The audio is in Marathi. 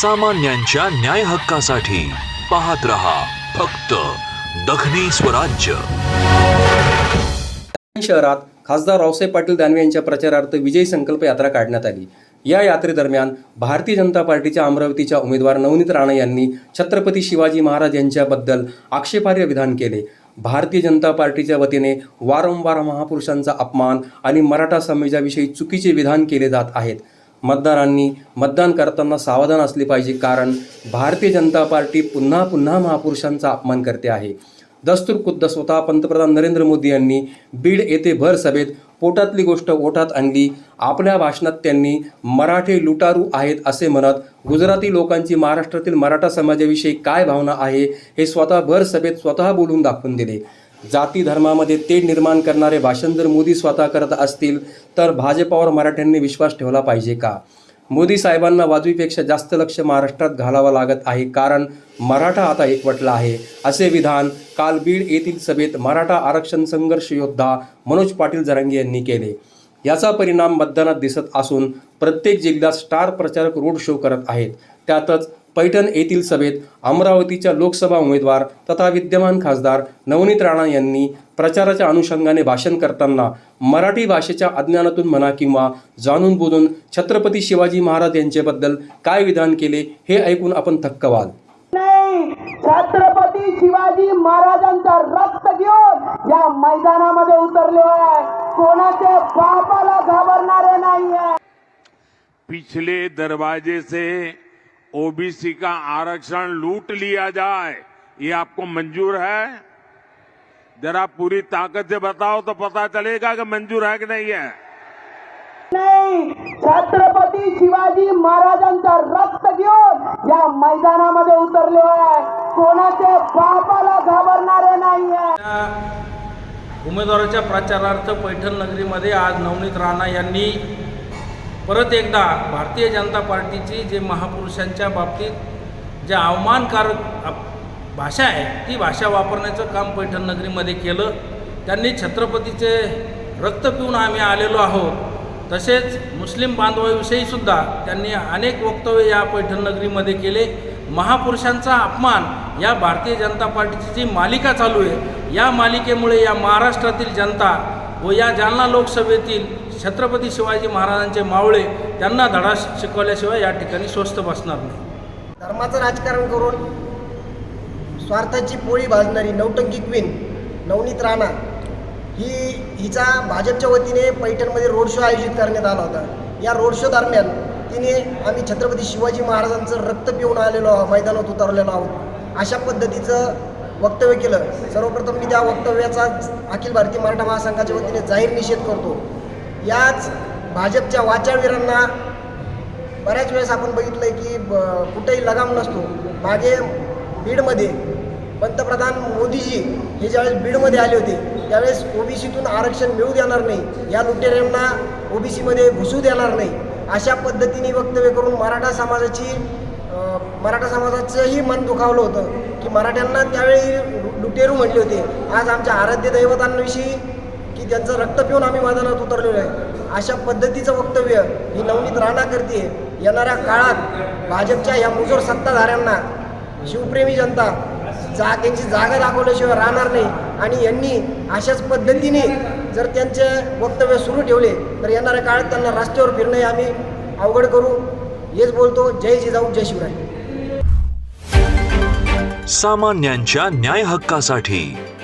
सामान्यांच्या न्याय हक्कासाठी पाहत रहा फक्त दखनी स्वराज्य. शहरात खासदार रावसाहेब पाटील दानवे यांच्या प्रचारार्थ विजयी संकल्प यात्रा काढण्यात आली. या यात्रेदरम्यान भारतीय जनता पार्टीच्या अमरावतीच्या उमेदवार नवनीत राणे यांनी छत्रपती शिवाजी महाराज यांच्याबद्दल आक्षेपार्ह विधान केले. भारतीय जनता पार्टीच्या वतीने वारंवार महापुरुषांचा अपमान आणि मराठा समाजाविषयी चुकीचे विधान केले जात आहेत. मतदारांनी मतदान करताना सावधान असले पाहिजे कारण भारतीय जनता पार्टी पुन्हा पुन्हा महापुरुषांचा अपमान करते आहे. दस्तूर खुद्द स्वतः पंतप्रधान नरेंद्र मोदी यांनी बीड येथे भर सभेत पोटातली गोष्ट ओठात आणली. आपल्या भाषणात त्यांनी मराठे लुटारू आहेत असे म्हणत गुजराती लोकांची महाराष्ट्रातील मराठा समाजाविषयी काय भावना आहे हे स्वतः भर सभेत स्वतः बोलून दाखवून दिले. जाती धर्मामध्ये तेढ निर्माण करणारे भाषण जर मोदी स्वतः करत असतील तर भाजपावर मराठ्यांनी विश्वास ठेवला पाहिजे का? मोदी साहेबांना वाजवीपेक्षा जास्त लक्ष महाराष्ट्रात घालावं लागत आहे कारण मराठा आता एकवटला आहे. असे विधान काल बीड येथील सभेत मराठा आरक्षण संघर्ष योद्धा मनोज पाटील जरांगे यांनी केले. याचा परिणाम मतदानात दिसत असून प्रत्येक जिल्ह्यात स्टार प्रचारक रोड शो करत आहेत. त्यातच पैठण येथील सभेत अमरावतीच्या लोकसभा उमेदवार तथा विद्यमान खासदार नवनीत राणा यांनी प्रचाराच्या अनुषंगाने भाषण करताना मराठी भाषेच्या अज्ञानातून म्हणा किंवा जाणून बुजून छत्रपती शिवाजी महाराज यांच्याबद्दल काय विधान केले हे ऐकून आपण थक्क व्हाल नाही छत्रपती शिवाजी महाराजांचा रक्त घेऊन या मैदानामध्ये उतरले आहे. कोणाच्या बापाला घाबरणारे नाहीये. पिछले दरवाजे से ओबीसी का आरक्षण लूट लिया जाए ये आपको मंजूर है? जरा पूरी ताकत से बताओ तो पता चलेगा कि मंजूर है कि नहीं है। नाही छत्रपती शिवाजी महाराजांचा रक्त घेऊन या मैदानामध्ये उतरले आहे. कोणाच्या बापाला घाबरणारे नाहीये. या उमेदवाराच्या प्रचारार्थ पैठण नगरीमध्ये आज नवनीत राणा यांनी परत एकदा भारतीय जनता पार्टीची जे महापुरुषांच्या बाबतीत जे अवमानकारक भाषा आहे ती भाषा वापरण्याचं काम पैठण नगरीमध्ये केलं. त्यांनी छत्रपतीचे रक्त पिऊन आम्ही आलेलो आहोत. तसेच मुस्लिम बांधवाविषयीसुद्धा त्यांनी अनेक वक्तव्य या पैठण नगरीमध्ये केले. महापुरुषांचा अपमान या भारतीय जनता पार्टीची जी मालिका चालू आहे या मालिकेमुळे या महाराष्ट्रातील जनता व या जालना लोकसभेतील छत्रपती शिवाजी महाराजांचे मावळे त्यांना धडा शिकवल्याशिवाय या ठिकाणी स्वस्थ बसणार नाही. धर्माचं राजकारण करून स्वार्थाची पोळी भाजणारी नौटंकी क्वीन नवनीत राणा ही हिचा भाजपच्या वतीने पैठणमध्ये रोड शो आयोजित करण्यात आला होता. या रोड शो दरम्यान तिने आम्ही छत्रपती शिवाजी महाराजांचं रक्त पिऊन आलेलो आहोत मैदानात उतरलेलो आहोत. अशा पद्धतीचं वक्तव्य केलं. सर्वप्रथम मी त्या वक्तव्याचा अखिल भारतीय मराठा महासंघाच्या वतीने जाहीर निषेध करतो. याच भाजपच्या वाचाळवीरांना बऱ्याच वेळेस आपण बघितलं आहे की ब- कुठेही लगाम नसतो. मागे बीडमध्ये पंतप्रधान मोदीजी हे ज्यावेळेस बीडमध्ये आले होते त्यावेळेस ओबीसीतून आरक्षण मिळू देणार नाही. या लुटेऱ्यांना ओबीसीमध्ये घुसू देणार नाही. अशा पद्धतीने वक्तव्य करून मराठा समाजाची मराठा समाजाचंही मन दुखावलं होतं की मराठ्यांना त्यावेळी लुटेरू म्हटले होते. आज आमच्या आराध्य दैवतांविषयी की त्यांचं रक्त पिऊन आम्ही मैदानात उतरलेलो आहे अशा पद्धतीचं वक्तव्य ही नवनीत राणा करते येणाऱ्या काळात भाजपच्या या मुजोर सत्ताधाऱ्यांना शिवप्रेमी जनता जा त्यांची जागा दाखवल्याशिवाय राहणार नाही. आणि यांनी अशाच पद्धतीने जर त्यांचे वक्तव्य सुरू ठेवले तर येणाऱ्या काळात त्यांना रस्त्यावर फिरणं आम्ही अवघड करू. हेच बोलतो जय जिजाऊ जय शिवराय. सामान्यांच्या न्याय हक्कासाठी